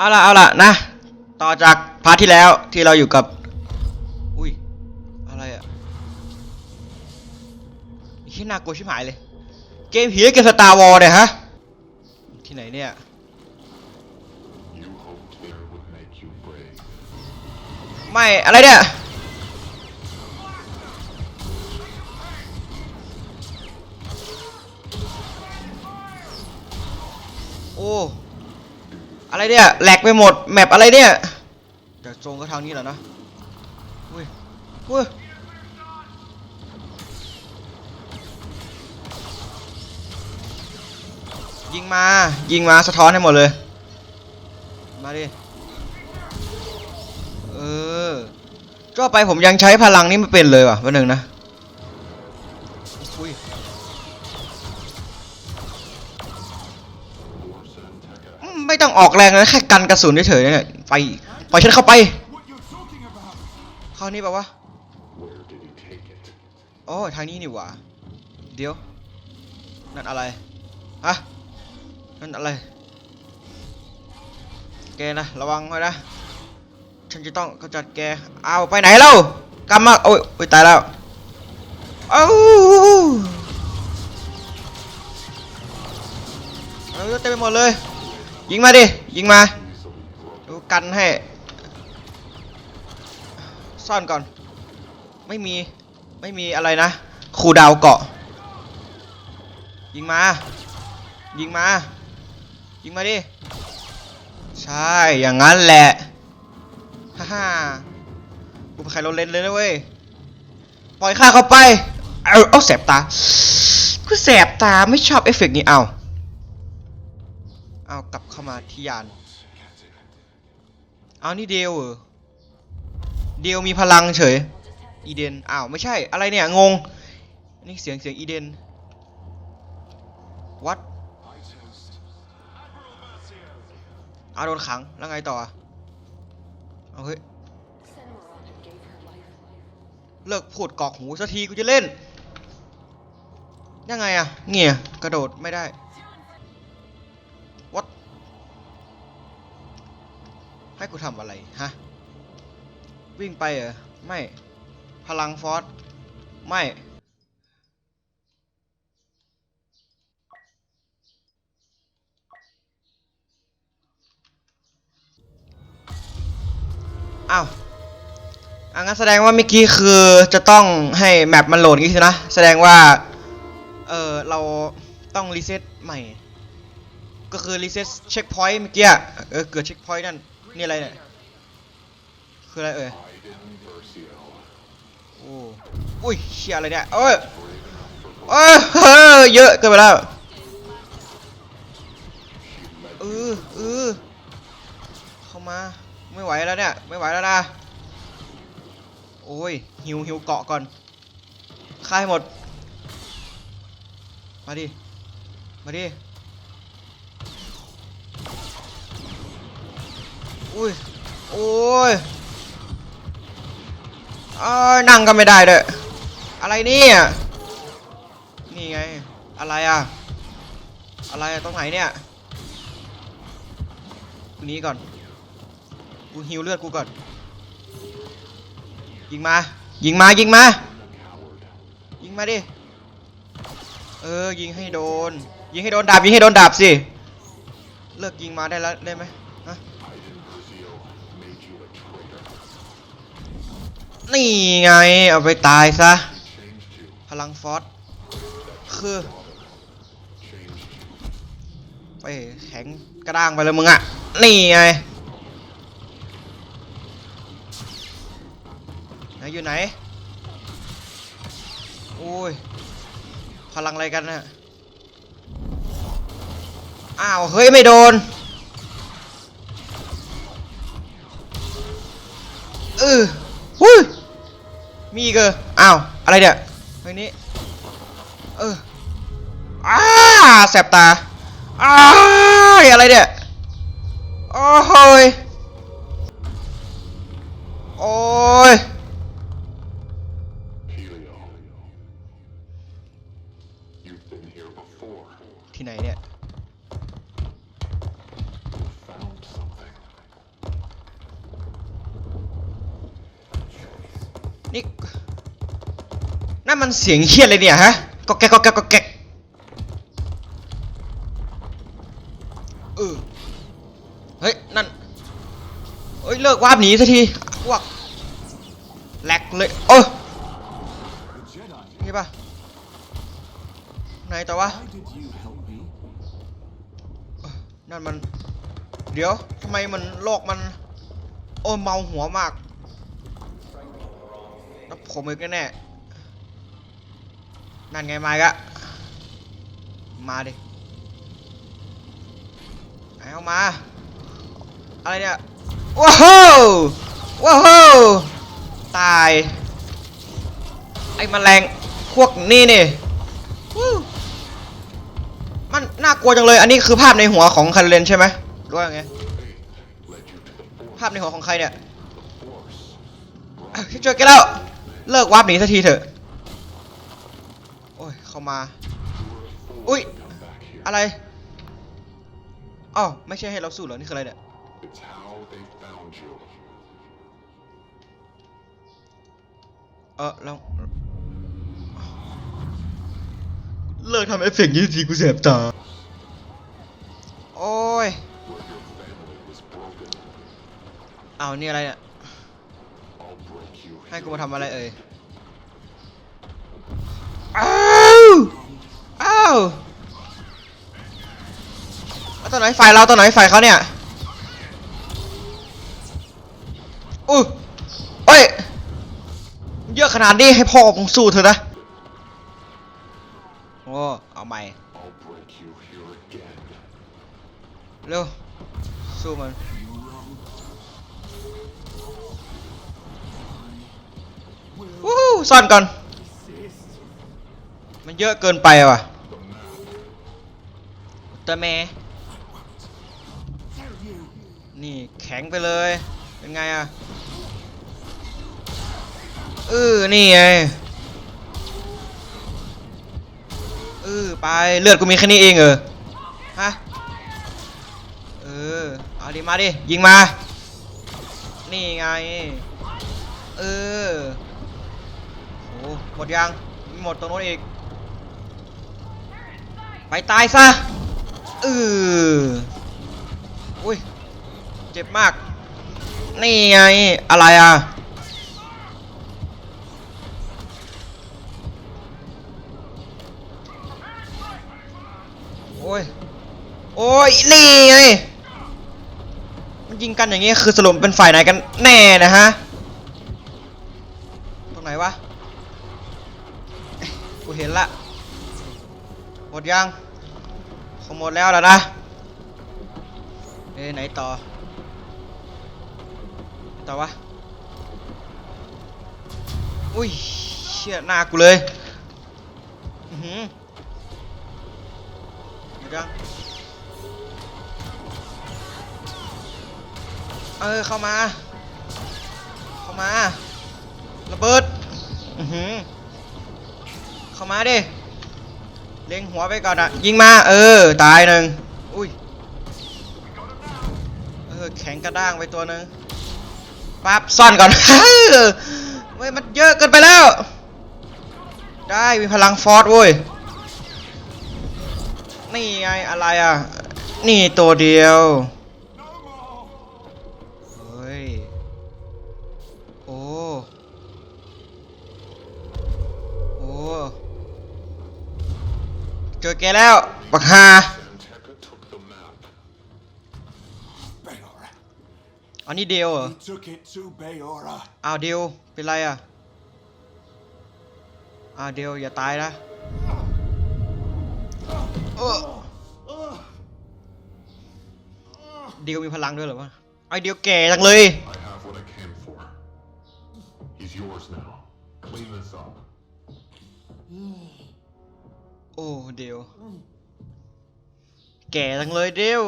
เอาละเอาละนะ ต่อจากพาร์ทที่แล้วที่เราอยู่กับ อุ้ย อะไรอะที่น่ากลัวชิบหายเลย เกมผีเกมสตาร์วอลเนี่ยฮะ ที่ไหนเนี่ย You hoped fear would make you brave. ไม่ อะไรเนี่ยโอ้ อะไรเนี่ยแหลกไปหมดแมปอะไรเนี่ยจะตรงก็ทางนี้แหละนะอุ้ยอุ้ยยิงมายิงมาสะท้อนให้หมดเลย มาดิเออก็ไปผมยังใช้พลังนี้ไม่เป็นเลยว่ะวันหนึ่งนะ ต้องออกแรงนะแค่กันกระสุนเฉยๆเนี่ยไปปล่อยฉันเข้าไปเข้านี่แปลว่าโอ้ทางนี้นี่หว่าเดี๋ยวนั่นอะไรฮะนั่นอะไรแกนะระวังไว้นะฉันจะต้องกำจัดแกเอาไปไหนเล่ากำมาโอ้ยโอ้ยตายแล้วเอ้าเออเต็มไปหมดเลย ยิงมาดิ ยิงมาดูกันให้ ซ่อนก่อน ไม่มี ไม่มีอะไรนะครูดาวเกาะ ยิงมา ยิงมา ยิงมาดิ ใช่ อย่างนั้นแหละ ฮ่าฮ่ากูเป็นใครเราเล่นเลยนะเว้ย ปล่อยข้าเข้าไป เอาเอาแสบตา กูแสบตาไม่ชอบเอฟเฟกต์นี้เอา เอากลับเข้ามาที่ยาน เอานี่เดวเหรอ เดวมีพลังเฉย อีเดน อ้าว ไม่ใช่ อะไรเนี่ย งง นี่เสียงเสียงอีเดน วัดเอาโดนขัง แล้วไงต่อเอาเฮ้ย เลิกพูดกอกหูสักทีกูจะเล่น ยังไงอะเงี้ยกระโดดไม่ได้ กูทำอะไร ฮะ วิ่งไปเหรอ ไม่ พลังฟอสไม่ อ้าวอะงั้นแสดงว่าเมื่อกี้คือจะต้องให้แมปมันโหลดอย่างงี้สินะ แสดงว่า เออเราต้องรีเซ็ตใหม่ ก็คือรีเซ็ตเช็คพอยต์เมื่อกี้เออเกิดเช็คพอยต์นั่น นี่อะไรเนี่ย คืออะไรเอ่ยโอ้อุ้ยเชี่ยอะไรเนี่ยเอ้ยเอ้ยเยอะเกินไปแล้วเออเออเข้ามา ไม่ไหวแล้วเนี่ย ไม่ไหวแล้วนะ โอ้ย หิวหิวเกาะก่อนฆ่าให้หมด มาดิ มาดิ อุ้ย โอ้ยเอ้ยนั่งก็ไม่ได้ด้วยอะไรเนี่ย นี่ไง อะไรอะอะไรอะตรงไหนเนี่ย กูนี้ก่อน กูฮิวเลือดกูก่อน ยิงมา ยิงมา ยิงมา ยิงมาดิ เออ ยิงให้โดน ยิงให้โดนดาบ ยิงให้โดนดาบสิ เลิกยิงมาได้แล้วได้ไหม นี่ไง เอาไปตายซะ พลังฟอสคือไปแข็งกระด้างไปเลยมึงอะนี่ไงไหนอยู่ไหนโอ้ยพลังอะไรกันนะอ้าว เฮ้ย ไม่โดนเออหุ้ย มีอีกเหรออ้าว อะไรเนี่ยเฮ้ยนี้ เอออ้าแสบตาอ้าอะไรเนี่ย โอ้ยโอ้ย นี่นั่นมันเสียงเฮี้ยอะไรเนี่ยฮะก็แกก็แกก็แก๊เออเฮ้ยนั่นเฮ้ยเลิกวาบหนีสักทีพวกแหลกเลยโอ้ย The Jedi. นี่ปะไหนต่อวะ Why did you help me? นั่นมัน เดี๋ยวทำไมมันโลกมัน โอ้เมาหัวมาก แล้วผมอีกแน่ๆนั่นไงมาอีกอะมาดิเอามา อะไรเนี่ย ว้าวว้าวตาย ไอ้แมลงพวกนี้นี่มันน่ากลัวจังเลย อันนี้คือภาพในหัวของคาร์เรนใช่ไหมรือว่าไง ภาพในหัวของใครเนี่ยช่วยกันแล้ว เลิกวาร์ปหนีสักทีเถอะ โอ้ย เข้ามา อุ้ย อะไรอ้าวไม่ใช่ให้เราสู้เหรอ นี่คืออะไรเนี่ย เออเราเลิกทำเอฟเฟกต์นี้ทีกูเสียบตา โอ้ย เอานี่อะไรเนี่ย ให้ here. กูมาทำอะไรเอ่ย อ้าวอ้าวแล้วตัวไหนฝ่ายเราตัวไหนฝ่ายเขาเนี่ยอู้โอ้ย เยอะขนาดนี้ให้พ่อผมสู้เถอะนะ โอ้ เอาใหม่ I'll break you here again. เร็ว สู้มัน วู้ฮู้ซ่อนก่อน มันเยอะเกินไปว่ะตัวแม่นี่แข็งไปเลย เป็นไงอะเออนี่ไงเออไป เลือดกูมีแค่นี้เองเออ ฮะ เออ เอาดิมาดิ ยิงมา นี่ไง เออ มดยังมีหมดตรงโน้นอีก ไปตายซะเอออุ้ย เจ็บมาก นี่ไง อะไรอะ โอ้ย โอ้ย นี่ไง มันยิงกันอย่างงี้คือสรุปเป็นฝ่ายไหนกันแน่นะฮะ ตรงไหนวะเอ๊ะกูเห็นละ หมด ยัง คงหมดแล้วล่ะนะ เอ้ยไหนต่อ ต่อวะ อุ้ย เชี่ยหน้ากูเลย อือหือหมยังเออ เข้ามา เข้ามา ระเบิด อือหือเข้ามาดิ เล็งหัวไปก่อนอะยิงมา เออ ตายหนึ่งอุ้ย เออ แข็งกระด้างไปตัวหนึ่งปั๊บซ่อนก่อนเว้ย มันเยอะเกินไปแล้ว ได้มีพลังฟอสเว้ย นี่ไง อะไรอะ นี่ตัวเดียว เฮ้ย โอ้ โอ้ เจอแกแล้วบักฮา Santeca took the map. Bayora. อันนี้เดียวเหรอ He took it to Bayora. อ้าวเดียวเป็นไรอะอ้าวเดียวอย่าตายนะเออเดียวมีพลังด้วยเหรอวะไอเดียวแก่จังเลย โอ้เดียว แก่จังเลยเดียว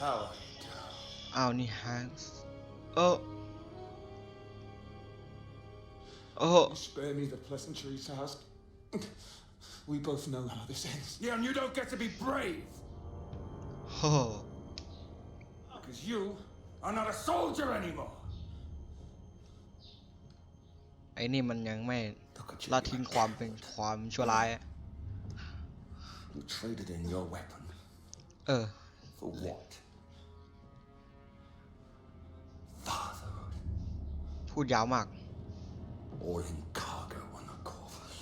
Power. อ้าวนี่ฮันส์โอ้โอ้ Spare me the pleasantries, Task. We both know how this ends. Yeah, and you don't get to be brave, โห because you are not a soldier anymore. อ้นี่มันยังไม่ Look at you. ละทิ้งความเป็นความชั่วร้าย You traded in your weapon. เออ For what? Fatherhood. พูดยาวมาก Or in cargo on a Corvus.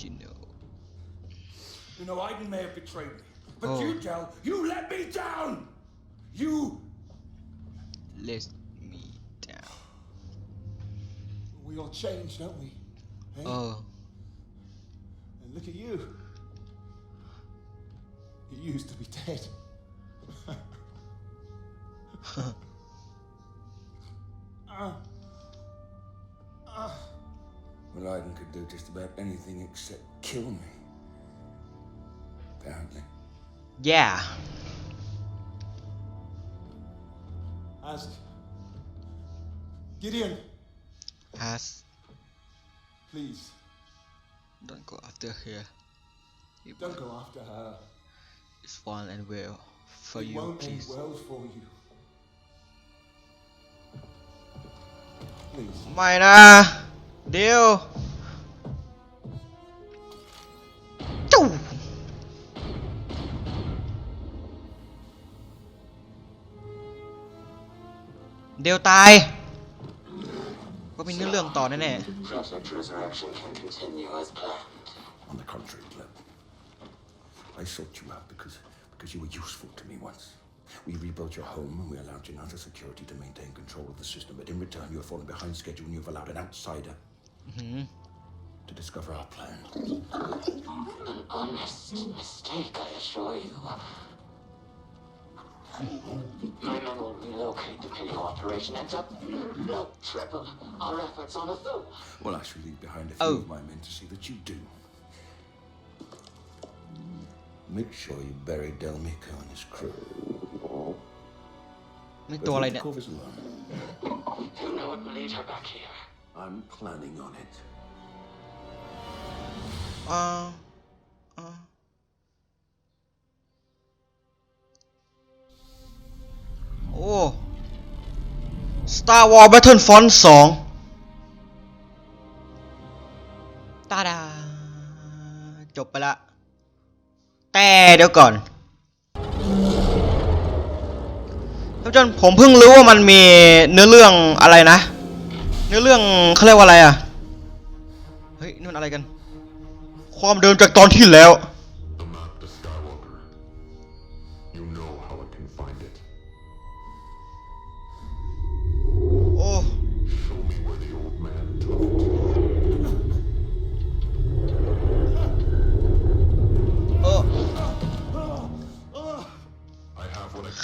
จินโน You know, Aiden may have betrayed me. But Oh. you, Del, you let me down! You. let me down we all change, don't we? Hey? Oh. And look at you. You used to be dead. Uh. Well, Iden could do just about anything except kill me. Apparently. Yeah. Ask Gideon. Pass. Please. Don't go after her. It Don't go after her. It's fine and well for it you, won't please. Well for you. Please. Mày ra. Điêu. Tai. ก็มีเนื้อเรื่องต่อแน่ Project Resurrection can continue as planned. On the contrary, Clem. I sought you out because because you were useful to me once. We rebuilt your home and we allowed Janata Security to maintain control of the system, but in return you have fallen behind schedule and you've allowed an outsider to discover our plan. An honest mistake, I assure you. My men will relocate the Pinio operation and up, no, triple our efforts on a third. Well, I shall leave behind a few Oh. of my men to see that you do. Make sure you bury Delmico and his crew. ๆนี่ But ตัวอะไร leave เนี่ย the Corvus alone. You know what will lead her back here. I'm planning on it. อ่ Star Wars Battlefront 2ตาดา จบไปละ แต่เดี๋ยวก่อนท่านผู้ชมผมเพิ่งรู้ว่ามันมีเนื้อเรื่องอะไรนะ เนื้อเรื่องเขาเรียกว่าอะไรอะ เฮ้ยนี่นอะไรกัน ความเดิมจากตอนที่แล้ว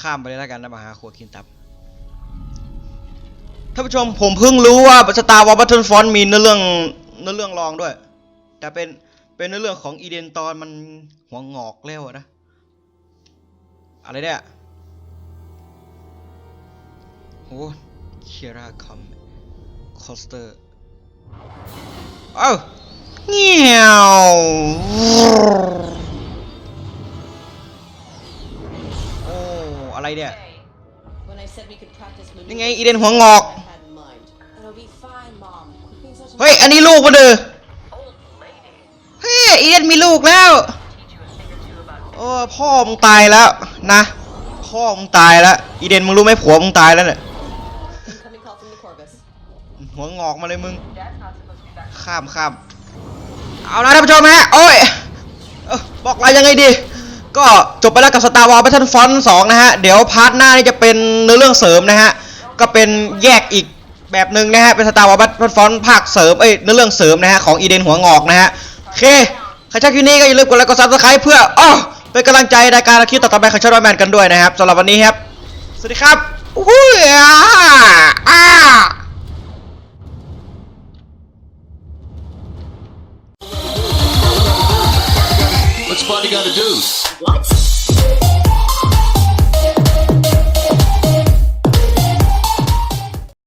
ข้ามไปเลยแล้วกันนะมาหาครัวคินตับท่านผู้ชมผมเพิ่งรู้ว่าสตาร์วอลบัตเทิลฟอนมีเนื้อเรื่องเนื้อเรื่องรองด้วย แต่เป็นเป็นเนื้อเรื่องของอีเดนตอนมันหัวงอกแล้วนะอะไรเนี่ยโอ้เคียร่าคอมคอสเตอร์เอ้าเงี้ยว อะไรเนี่ย When I said we could practice นี่ไง maneuvers, อีเดนหัวงอก I had in mind. It'll be fine, Mom. Quit being such a เฮ้ย อันนี้ลูกมันเด้อเฮ้ยอีเดนมีลูกแล้วโอ้พ่อมึงตายแล้วนะ พ่อมึงตายแล้วอีเดนมึงรู้ไหมผัวมึงตายแล้วเนี่ย incoming call from the Corvus. หัวงอกมาเลยมึง ข้ามข้ามเอาละท่านผู้ชมฮะโอ้ยเอ้อบอกอะไรยังไงดี ก็จบไปแล้วกับ Star Wars Battlefront 2 นะฮะ เดี๋ยวพาร์ทหน้านี่จะเป็นเนื้อเรื่องเสริมนะฮะ ก็เป็นแยกอีกแบบหนึ่งนะฮะ เป็น Star Wars Battlefront ภาคเสริม เอ้ย เนื้อเรื่องเสริมนะฮะ ของอีเดนหัวงอกนะฮะ โอเค ใครชอบคลิปนี้ก็อย่าลืมกดไลค์กดซับสไคร b e เพื่ออ้อเป็นกำลังใจในการคิปต่อไปของช่องดอยแมนกันด้วยนะครับสำหรับวันนี้ครับ สวัสดีครับอุ้ยอ่า「What's Bunny gonna do? What?